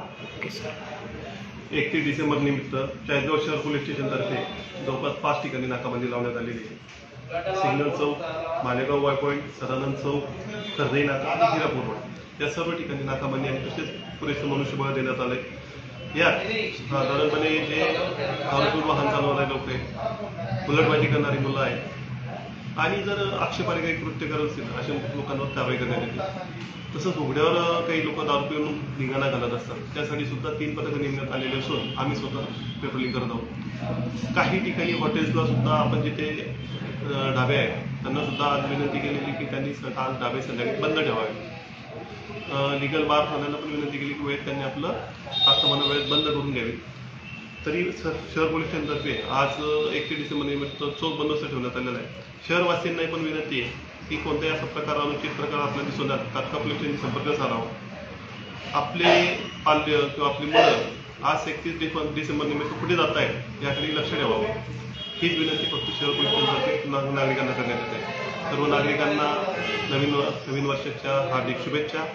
Okay sir एकतीस डिसेंबर निमित्त चाळीसगाव शहर पोलीस स्टेशनतर्फे जवळपास पाच ठिकाणी नाकाबंदी लावण्यात आलेली आहे. सिग्नल चौक मालेगाव वाय पॉईंट सदानंद चौक कर्जई नाका आणि हिरापूर रोड. या सर्व ठिकाणी नाकाबंदी आणि तसेच पुरेसे मनुष्यबळ देण्यात आले यात साधारणपणे जे दारूपूर वाहन चालवणारे लोक आहेत उलटबाजी करणारी मुलं आहेत. आणि जर आक्षेपार्ह काही कृत्य करत असतील अशा लोकांवर कारवाई करण्यात येते. तसंच उघड्यावर काही लोक दारू पिऊन निघाणा घालत असतात. त्यासाठी सुद्धा तीन पथकं नेमण्यात आलेले असून आम्ही स्वतः पेट्रोलिंग करत आहोत. काही ठिकाणी हॉटेल्सला सुद्धा आपण जिथे ढाबे आहेत त्यांना सुद्धा आज विनंती केलेली की त्यांनी आज ढाबे संध्याकाळी बंद ठेवावे. लिगल बार थान्यांना पण विनंती केली की वेळेत त्यांनी आपलं आक्रमण वेळेत बंद करून घ्यावी. तरी सर शहर पोलीस स्टेशनतर्फे आज एकतीस डिसेंबर निमित्त चोख बंदोबस्त ठेवण्यात आलेला आहे. शहरवासियांनाही पण विनंती आहे की कोणत्याही असा प्रकार अनुचित प्रकार आपल्याला दिसून तात्काळ पोलीस स्टेशन संपर्क साधावा. आपले पाल्य किंवा आपली मुलं आज एकतीस डिसेंबर डिसेंबर निमित्त कुठे जात आहेत याकडे लक्ष ठेवावं. हीच विनंती फक्त शहर पोलीस स्टेशनतर्फे ना- नागरिकांना करण्यात येते. सर्व नागरिकांना नवीन नवीन वर्षाच्या हार्दिक शुभेच्छा.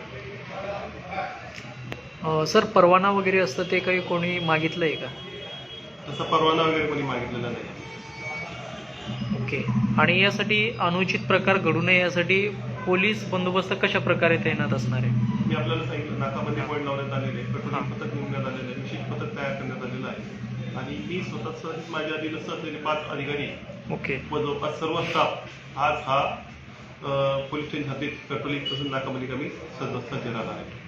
सर परवाना वगैरे असतं ते काही कोणी मागितलं आहे का? तसा परवाना वगैरे कोणी मागितलेला नाही. ओके. आणि यासाठी अनुचित प्रकार घडू नये यासाठी पोलीस बंदोबस्त कशा प्रकारे तैनात असणार आहे? मी आपल्याला सांगितलं नाकाबंदी पॉईंट लावण्यात आलेले आहे. पेट्रोलिंग. पथक नेमण्यात आलेलं आहे विशेष पथक तयार करण्यात आलेलं आहे. आणि मी स्वतः सहित माझ्या अधीनस्थ असलेले पाच अधिकारी ओके. व जवळपास सर्व स्टाफ आज हा अ, पोलीस स्टेशन हद्दीत पेट्रोलिंग तसंच नाकाबंदी कमी सज्ज राहणार आहे